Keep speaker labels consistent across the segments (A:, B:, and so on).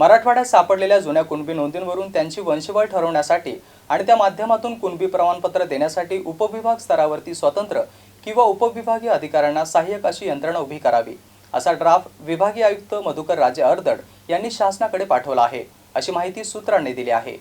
A: मराठवाड्यात सापडलेल्या जुन्या कुणबी नोंदींवरून त्यांची वंशवळ ठरवण्यासाठी आणि त्या माध्यमातून कुणबी प्रमाणपत्र देण्यासाठी उपविभाग स्तरावरती स्वतंत्र किंवा उपविभागीय अधिकाऱ्यांना सहाय्यक अशी यंत्रणा उभी करावी असा ड्राफ्ट विभागीय आयुक्त मधुकर राजे अर्दड यांनी शासनाकडे पाठवला आहे अशी माहिती सूत्रांनी दिली आहे.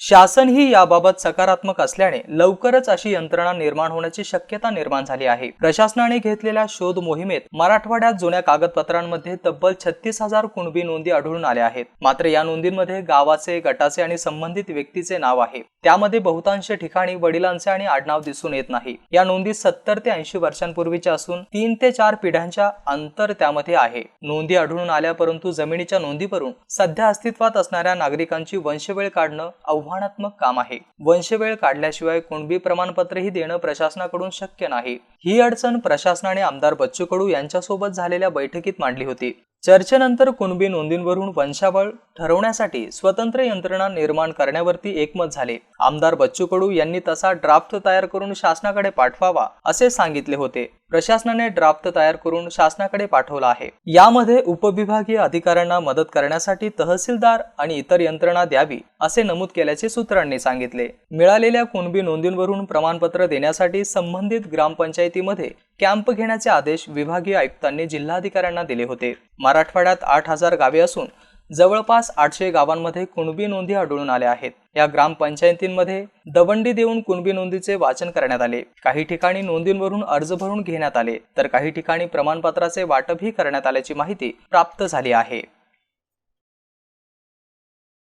A: शासनही याबाबत सकारात्मक असल्याने लवकरच अशी यंत्रणा निर्माण होण्याची शक्यता निर्माण झाली आहे. प्रशासनाने घेतलेल्या शोध मोहिमेत मराठवाड्यात जुन्या कागदपत्रांमध्ये तब्बल छत्तीस हजार कुणबी नोंदी आढळून आल्या आहेत. मात्र या नोंदींमध्ये गावाचे गटाचे आणि संबंधित व्यक्तीचे नाव आहे. त्यामध्ये बहुतांश ठिकाणी वडिलांचे आणि आडनाव दिसून येत नाही. या नोंदी सत्तर ते ऐंशी वर्षांपूर्वीच्या असून तीन ते चार पिढ्यांच्या अंतर त्यामध्ये आहे. नोंदी आढळून आल्या परंतु जमिनीच्या नोंदीवरून सध्या अस्तित्वात असणाऱ्या नागरिकांची वंशवेळ काढणं आव्हानात्मक काम आहे. वंशवेळ काढल्याशिवाय कुणबी प्रमाणपत्रही देणं प्रशासनाकडून शक्य नाही. ही अडचण प्रशासनाने आमदार बच्चू कडू यांच्यासोबत झालेल्या बैठकीत मांडली होती. चर्चेनंतर कुणबी नोंदींवरून वंशावळ ठरवण्यासाठी स्वतंत्र यंत्रणा निर्माण करण्यावरती एकमत झाले. आमदार बच्चू कडू यांनी तसा ड्राफ्ट तयार करून शासनाकडे पाठवावा असे सांगितले होते. प्रशासनाने ड्राफ्ट तयार करून शासनाकडे पाठवला आहे. यामध्ये उपविभागीय अधिकाऱ्यांना मदत करण्यासाठी तहसीलदार आणि इतर यंत्रणा द्यावी असे नमूद केल्याचे सूत्रांनी सांगितले. मिळालेल्या कुणबी नोंदींवरून प्रमाणपत्र देण्यासाठी संबंधित ग्रामपंचायतीमध्ये कॅम्प घेण्याचे आदेश विभागीय आयुक्तांनी जिल्हाधिकाऱ्यांना दिले होते. मराठवाड्यात आठ हजार गावे असून जवळपास आठशे गावांमध्ये कुणबी नोंदी आढळून आल्या आहेत. या ग्रामपंचायतींमध्ये दवंडी देऊन कुणबी नोंदीचे वाचन करण्यात आले. काही ठिकाणी नोंदींवरून अर्ज भरून घेण्यात आले तर काही ठिकाणी प्रमाणपत्राचे वाटपही करण्यात आल्याची माहिती प्राप्त झाली आहे.